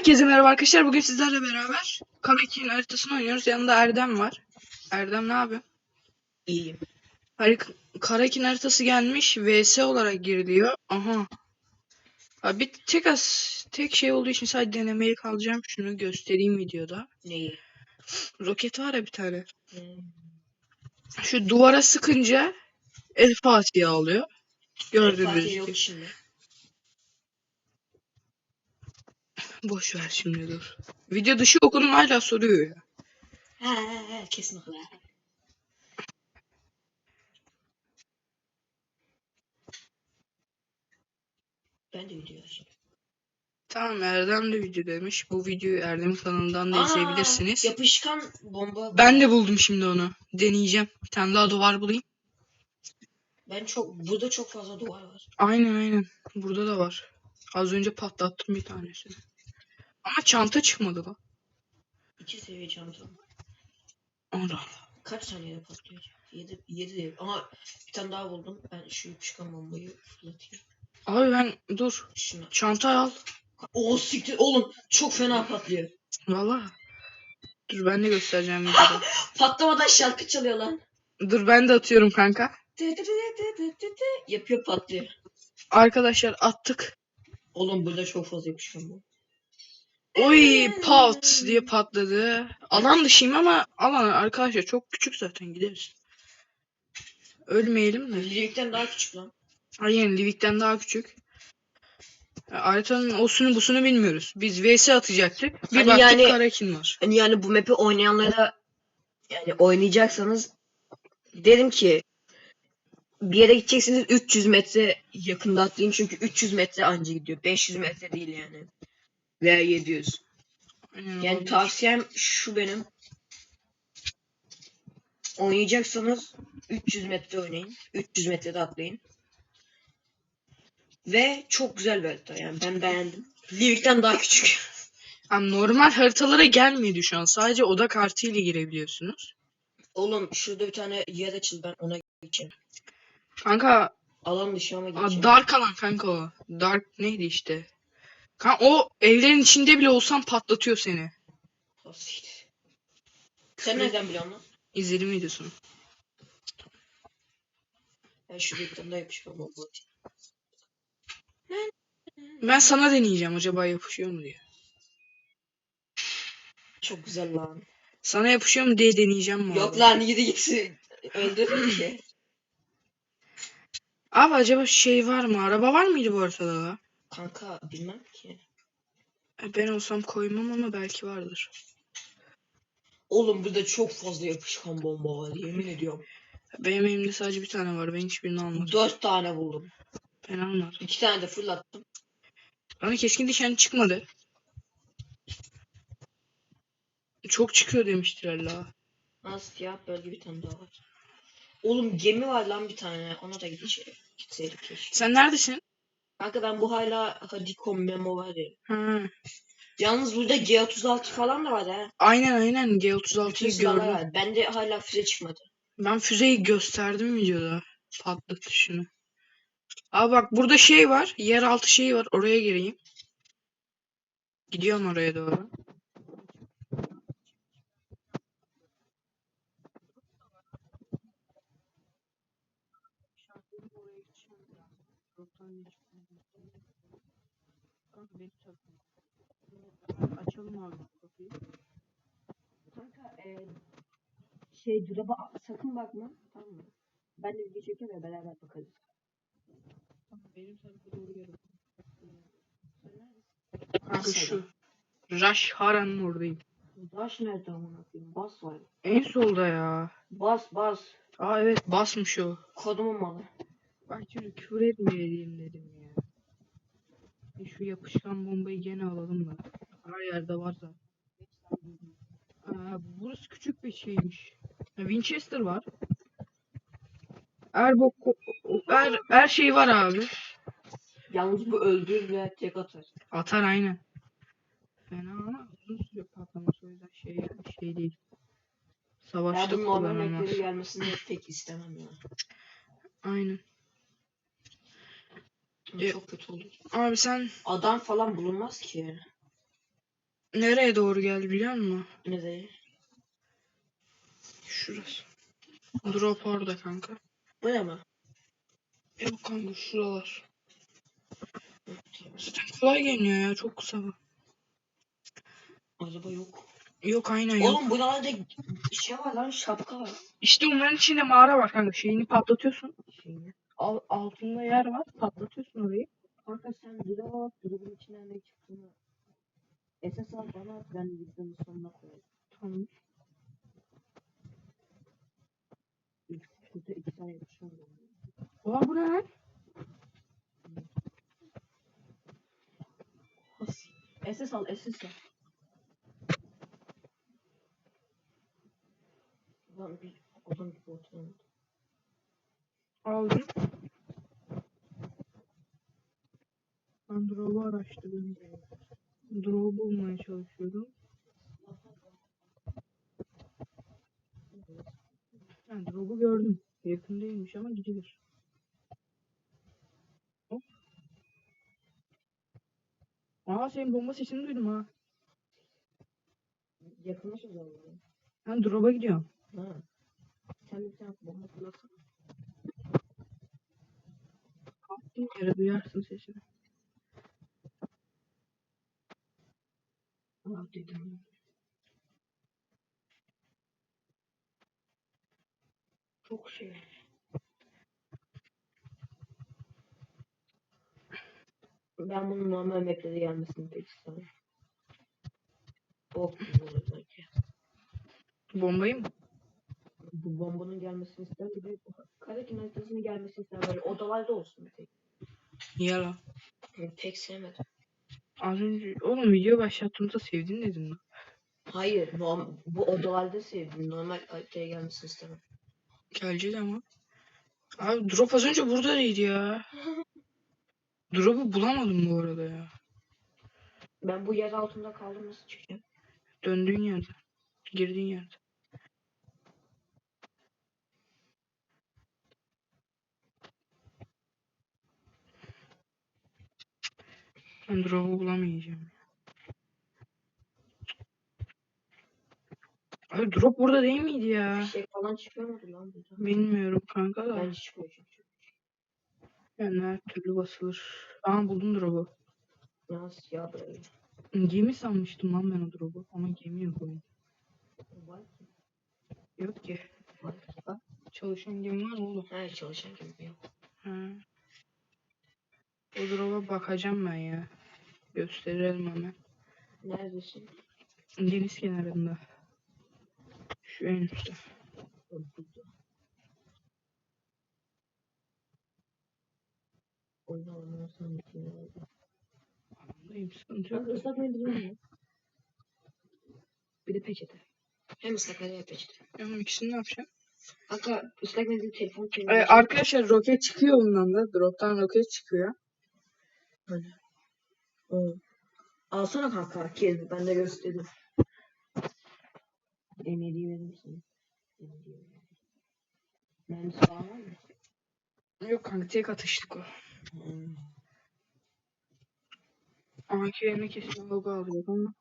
Herkese merhaba arkadaşlar. Bugün sizlerle beraber Karakin haritasını oynuyoruz. Yanında Erdem var. Erdem ne yapıyor? İyiyim. Harik Karakin haritası gelmiş. VS olarak giriliyor. Aha. Abi tek az tek şey olduğu için sadece denemeye kalacağım. Şunu göstereyim videoda. Neyi? Roket var ya bir tane. Hmm. Şu duvara sıkınca El Fatiha alıyor. Gördüğünüz gibi. yok şimdi. Boş ver şimdi dur. Video dışı okudum hala soruyor ya. Ha ha ha kesinlikle. Ben de video açayım. Tamam Erdem de video demiş. Bu videoyu Erdem'in kanalından da Aa, izleyebilirsiniz. Yapışkan bomba. Ben de buldum şimdi onu. Deneyeceğim. Bir tane daha duvar bulayım. Ben çok burada çok fazla duvar var. Aynen aynen. Burada da var. Az önce patlattım bir tanesini. Ama çanta çıkmadı lan. İki seviye çanta. Allah Allah. Kaç saniyede patlıyor? 7 7 Ama bir tane daha buldum. Ben şu yapışkan bombayı fırlatayım. Abi ben dur. Şuna. Çanta al. O siktir oğlum çok fena patlıyor. Valla. Dur ben de göstereceğim videoda. Patlamadan şarkı çalıyor lan. dur ben de atıyorum kanka. Yapıyor patlıyor. Arkadaşlar attık. Oğlum burada çok fazla yapışkan bu. Oy pat diye patladı. Alan dışıyım ama alan arkadaşlar çok küçük zaten gideriz. Ölmeyelim de. Livik'ten daha küçük lan. Aynen Livik'ten daha küçük. Haritanın osunu busunu bilmiyoruz. Biz VS atacaktık. Bir Hani baktık yani- Karakin var. Hani yani bu map'i oynayanlara yani oynayacaksanız derim ki bir yere gideceksiniz 300 metre yakında atlayın çünkü 300 metre anca gidiyor. 500 metre değil yani. Veya 700. Aynen, Yani tavsiyem şu benim. Oynayacaksanız 300 metre oynayın. 300 metrede atlayın. Ve çok güzel bir harita yani ben beğendim. Livik'ten daha küçük. Abi normal haritalara gelmedi şu an. Sadece oda kartı ile girebiliyorsunuz. Oğlum şurada bir tane yer açıldı ben ona gideceğim. Kanka Alan dışı ama a, gideceğim. Dark alan kanka o. Dark neydi işte. Kanka o evlerin içinde bile olsan patlatıyor seni. Siktir. Sen nereden biliyorsun lan? İzledim videosunu. Ben daha yapışkan bomba atayım. Ben sana deneyeceğim acaba yapışıyor mu diye. Çok güzel lan. Sana yapışıyor mu diye deneyeceğim mi? Yok abi? lan gidi gitsin. Öldürür ki. Abi acaba şey var mı? Araba var mıydı bu haritada da? Kanka bilmem ki. E, Ben olsam koymam ama belki vardır. Oğlum burada çok fazla yapışkan bomba var yemin ediyorum. Benim elimde sadece bir tane var. Ben hiçbirini almadım. Dört tane buldum. Ben almadım. İki tane de fırlattım. Bana keskin nişan çıkmadı. Çok çıkıyor demiştir Allah. Az siyah bölge bir tane daha var. Oğlum gemi var lan bir tane. Ona da gideceğim. Gitseydik keşke. Sen neredesin? Kanka ben bu hala Hadicom Memo var ya. Ha. Yalnız burada G36 falan da var ha. Aynen aynen Bütün G36'yı silahlar gördüm. var. Bende hala füze çıkmadı. Ben füzeyi gösterdim videoda. Patlatışını. Aa bak burada şey var. Yeraltı şeyi var. Oraya gireyim. Gidiyorum oraya doğru. Açalım abi kapıyı. Kanka e, şey duraba sakın bakma. Tamam mı? Ben de video çekiyorum ya beraber bakarız. Benim tarafa doğru gel. Kanka şu. Rush Haran'ın oradayım. Baş nerede amına koyayım? Bas var. En solda ya. Bas bas. Aa evet basmış o. Kodumun malı. Bak şimdi küfür etmeyeyim dedim şu yapışkan bombayı gene alalım da. Her yerde var zaten. Aa, burası küçük bir şeymiş. Winchester var. Er, bok, er, her şey var abi. Yalnız bu öldürür ve tek atar. Atar aynen. Fena ama uzun süre patlaması o yüzden şey şey değil. Savaşta bu normal kullanılmaz. mekleri gelmesini pek istemem ya. Aynen. E- Çok kötü olur. Abi sen Adam falan bulunmaz ki. Nereye doğru geldi biliyor musun? Ne dedi? Şurası. Drop orada kanka. Buraya mı? Yok kanka şuralar. Zaten kolay geliyor ya çok kısa bu. Araba yok. Yok aynen yok. Oğlum buralarda şey var lan şapka var. İşte onların içinde mağara var kanka. Şeyini patlatıyorsun. Şeyini. Al, altında yer var. Patlatıyorsun orayı. Kanka sen dura bak durumun içinden ne çıktığını. Esas al bana at ben videonun sonuna koyayım. Tamam. Şurada iki tane yapışan. Oha bu ne? Esas al esas al. Lan bir adam gibi oturalım. Aldım. Ben drop'u araştırıyorum. Drop'u bulmaya çalışıyordum. Yani drop'u gördüm. Yakın değilmiş ama gidilir. Hop. Aa senin bomba sesini duydum ha. Yakınlaşız oğlum. Ben drop'a gidiyorum. Ha. Sen bir tane bomba fırlatsana. Kalktığın yere duyarsın sesini. Aa dedim. Çok şey. Ben bunun normal map'te de gelmesini pek istemem. Bok olur sanki. Bombayı mı? Bu bombanın gelmesini ister bir de Karakin haritasının gelmesini ister. Böyle odalarda olsun bir tek. Niye lan? Pek sevmedim. Az önce oğlum video başlattığımda sevdin dedin lan. Hayır, norm, bu odalarda sevdim. Normal haritaya gelmesini istemem. Gelecek ama. Abi drop az önce burada değildi ya. Drop'u bulamadım bu arada ya. Ben bu yer altında kaldım nasıl çıkacağım? Döndüğün yerde. Girdiğin yerde. Ben drop'u bulamayacağım. Abi drop burada değil miydi ya? Fişek falan çıkıyor muydu lan burada? Bilmiyorum kanka da. Bence çıkıyor çünkü. Yani her türlü basılır. Aa buldum drop'u. Ya siyah böyle. Gemi sanmıştım lan ben o drop'u. Ama gemi yok oyun. Var ki. Yok ki. Var ki. Bak. Çalışan gemi var mı oğlum? He çalışan gibi yok. Ha. O drop'a bakacağım ben ya. Gösterelim hemen. Neredesin? Deniz kenarında. Şu en üstte. Oyunu oynarsan bitiyor herhalde. Alandayım sıkıntı yok. Mendil var mı? Bir de peçete. Hem ıslak mendil hem peçete. Ama ikisini ne yapacağım? Kanka ıslak mendil telefon Ee, kenarı. arkadaşlar roket çıkıyor bundan da. Drop'tan roket çıkıyor. Oo. Alsana kanka kelini ben de göstereyim. Demiri verir misin? Demiri verir. Mermisi falan var mı? Yok kanka tek atışlık o. Hmm. AK yerine kesin logo alacak ama.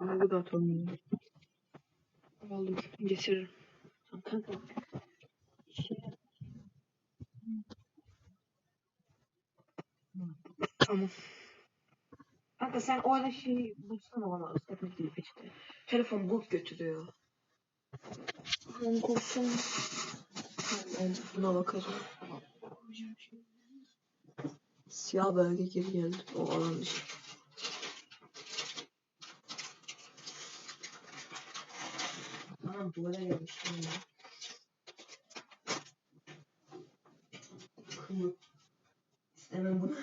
Logo da atalım. Aldım. Getiririm. Kanka. Şey, Tamam. Kanka sen o ara şeyi bulsana bana ıslak mendil peçete. Telefon bulup götürüyor. Ben korktum. Ben buna bakacağım. Siyah bölge geri geldi. O alan dışı. Anam duvara gelmiştim ya. Kımı. İstemem bunu.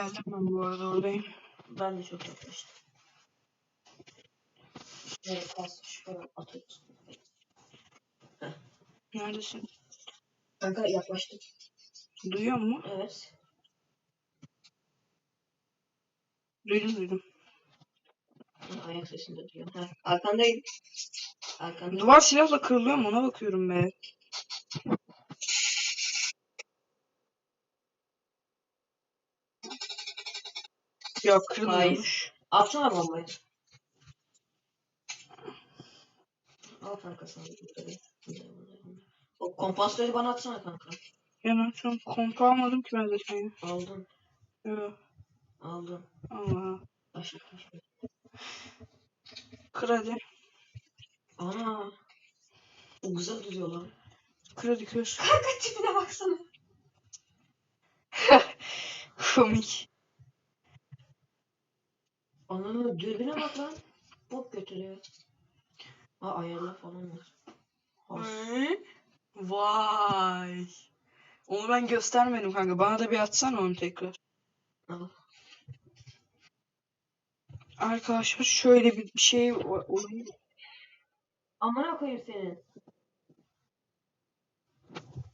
Geldim ben bu arada oradayım. Ben de çok yaklaştım. Pas şu kadar atıyorsun. Neredesin? Kanka yaklaştım. Duyuyor musun? Evet. Duydum duydum. Ayak sesini de duyuyorum. Ha, arkandayım. Arkandayım. Duvar silahla kırılıyor mu? Ona bakıyorum be. Yok kırılmıyormuş. Atsana bombayı. Al kanka sana. O kompasları bana atsana kanka. Ya ben şu an kompu almadım ki ben zaten ya. Aldım. Yok. Aldım. Allah. Aşağı aşağı. Kır hadi. Ana. O güzel duruyor lan. Kır hadi kır. Kanka tipine baksana. Komik. Ana dürbüne bak lan. Bok götürüyor. Ha ayarlar falan var. Vay. Onu ben göstermedim kanka. Bana da bir atsana onu tekrar. Al. Arkadaşlar şöyle bir şey o- olayı. Amına koyayım senin.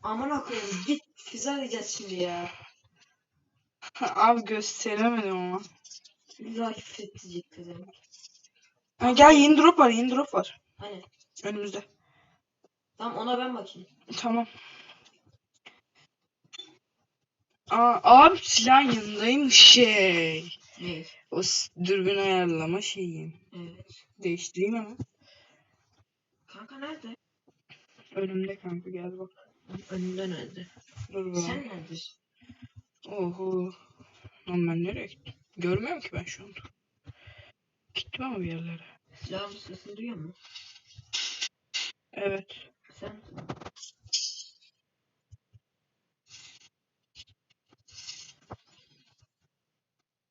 Amına koyayım git füze arayacağız şimdi ya. Abi gösteremedim ama. İlla küfür edecek kızım. Ha, gel yeni drop var yeni drop var. Hani Önümüzde. tamam ona ben bakayım. Tamam. Aa, abi silahın yanındaymış şey. Ne? O dürbün ayarlama şeyi. Evet. Değiştireyim ama. Kanka nerede? Önümde kanka gel bak. Önümde nerede? Dur bak. Sen neredesin? Oho. Lan ben nereye gittim? Görmüyorum ki ben şu anda. Gittim ama bir yerlere. Silahın sesini duyuyor musun? Evet. Sen?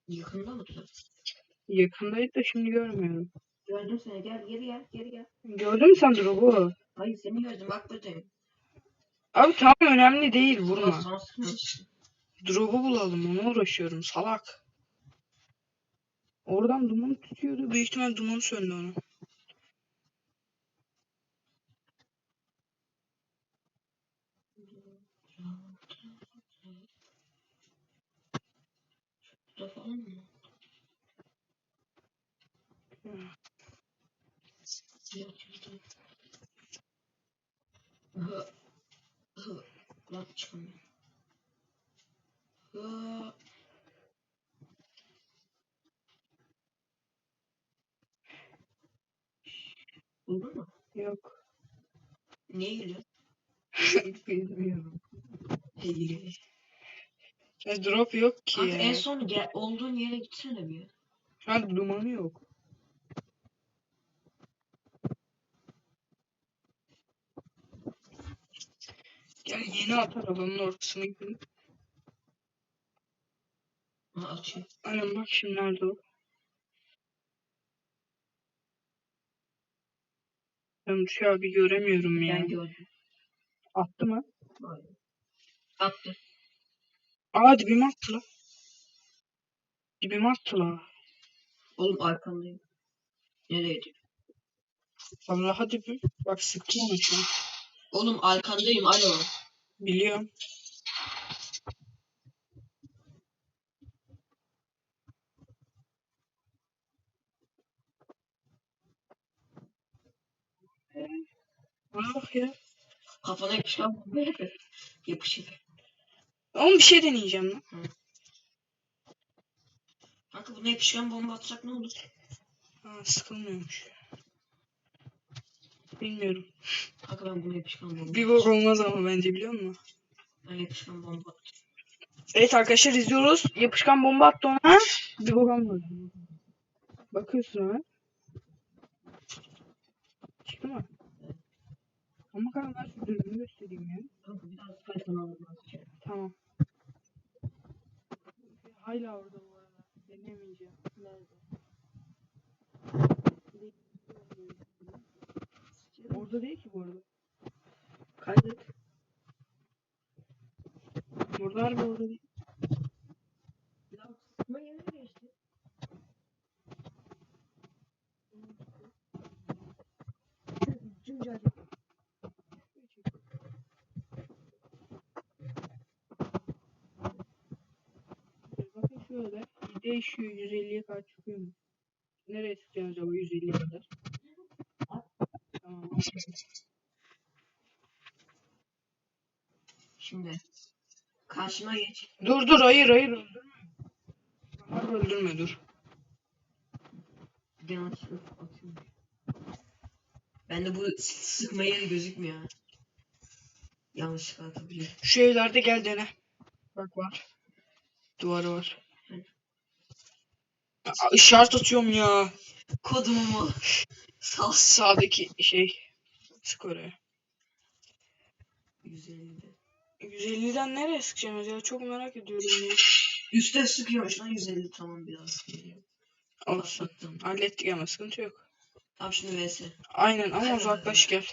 Yakında mı dur? Yakındaydı da şimdi görmüyorum. Gördüm seni gel geri gel geri gel. Gördün mü sen drop'u? Hayır seni gördüm bak buradayım. Abi tamam önemli değil vurma. Drop'u bulalım ona uğraşıyorum salak. Oradan duman tutuyordu. Büyük ihtimal duman söndü ona. Çıkamıyorum. Hı. Buldun mu? Yok. Niye gülüyorsun? Bilmiyorum. Hey. Ya drop yok ki Kanka ya. en son gel olduğun yere gitsene bir. Kanka dumanı yok. Gel yeni atar alanın ortasına gidelim. Ha açıyor. Aynen bak şimdi nerede o? Ben şu abi göremiyorum ya. Ben gördüm. Attı mı? Hayır. Attı. Aa dibime attı la. Dibime attı la. Oğlum arkandayım. Nereydi? Vallahi dibi. Bak sıktım onu an. Oğlum arkandayım alo. Biliyorum. Ah ya. Kafana yapışkan bomba Oğlum bir şey deneyeceğim lan. Kanka buna yapışkan bomba atsak ne olur? Ha, sıkılmıyormuş. Bilmiyorum. Kanka ben buna yapışkan bomba Bir bok olmaz ama bence biliyor musun? Ben yapışkan bomba attım. Evet arkadaşlar izliyoruz. Yapışkan bomba attı ona. Bir bok olmadı. Bakıyorsun ha. Çıktı mı? Ama kanka ben şu dürbünü göstereyim ya. Kanka biraz kaysan almam lazım. Tamam. Hala orada bu arada. Denemeyeceğim. Nerede? Orada değil ki bu arada. Kaydet. Burada harbi orada değil. Biraz sıkma yerine geçti. Şöyle değişiyor 150'ye kadar çıkıyor mu? Nereye sıkacağım acaba 150'ye kadar? Tamam. Şimdi karşıma geç. Dur dur hayır hayır öldürme. Tamam, öldürme dur. Bir sırf atıyorum. Bende bu sıkma yeri gözükmüyor. Yanlışlıkla atabiliyorum. Şu evlerde gel dene. Bak var. Duvarı var. Aa, işaret atıyorum ya. Kodumu sağ Sağdaki şey. Sık oraya. 150'de. 150'den nereye sıkacağım ya? Çok merak ediyorum ya. Üste sıkıyormuş lan 150 tamam biraz. Olsun. Patlattım. Hallettik ama sıkıntı yok. Tamam şimdi vs. Aynen ama uzaklaş gel.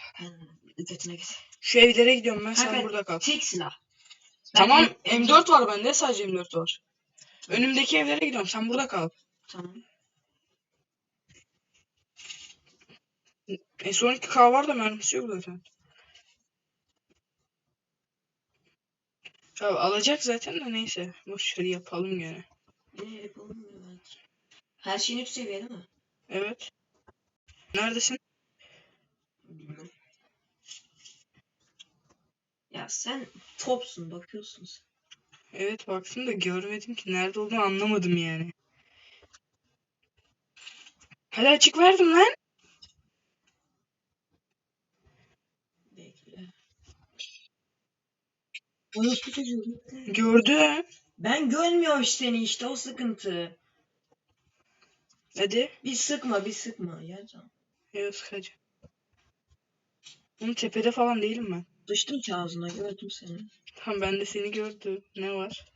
Götüne git. Şu evlere gidiyorum ben sen Kanka, burada kal. Tek silah. Tamam Ben- M4 var bende sadece M4 var. Önümdeki evlere gidiyorum sen burada kal. Tamam. E son 2K var da mermisi yok zaten. Ya alacak zaten de neyse. Boş ver yapalım gene. Ne yapalım ya belki. Her şeyin üst seviye değil mi? Evet. Neredesin? Bilmem. Ya sen topsun bakıyorsun sen. Evet baktım da görmedim ki nerede olduğunu anlamadım yani. Hadi açık verdim lan. Bekle. Orospu çocuğu bekle. Gördü. Ben görmüyorum seni işte o sıkıntı. Hadi. Bir sıkma bir sıkma ya can. Evet sıkacağım. Onun tepede falan değilim ben. Düştüm ki ağzına gördüm seni. Tamam ben de seni gördüm. Ne var?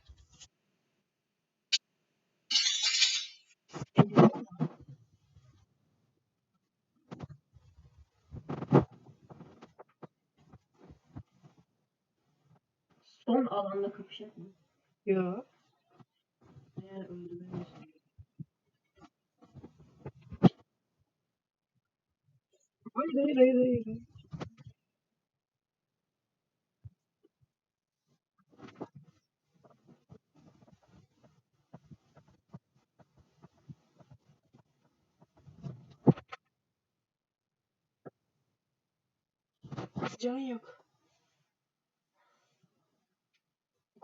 Son alanda kapışacak mı? Ya. Eğer öldürürsen. Hayır hayır hayır hayır. Can yok.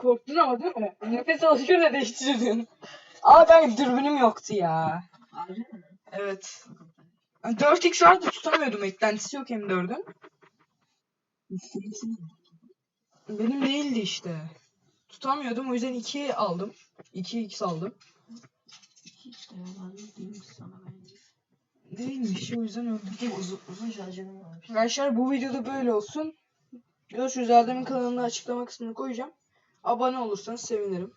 Korktun ama değil mi? Nefes alışınca değiştiriyorsun. Ama ben dürbünüm yoktu ya. Harbi mi? Evet. 4x vardı tutamıyordum eklentisi yok M4'ün. Benim değildi işte. Tutamıyordum o yüzden 2 aldım. 2x aldım. De yalan değilmiş sana bence. Değilmiş o yüzden öldüm. Bir uzun, uzun şarjörüm varmış. Arkadaşlar bu videoda böyle olsun. Görüşürüz. Erdem'in kanalını açıklama kısmına koyacağım. Abone olursanız sevinirim.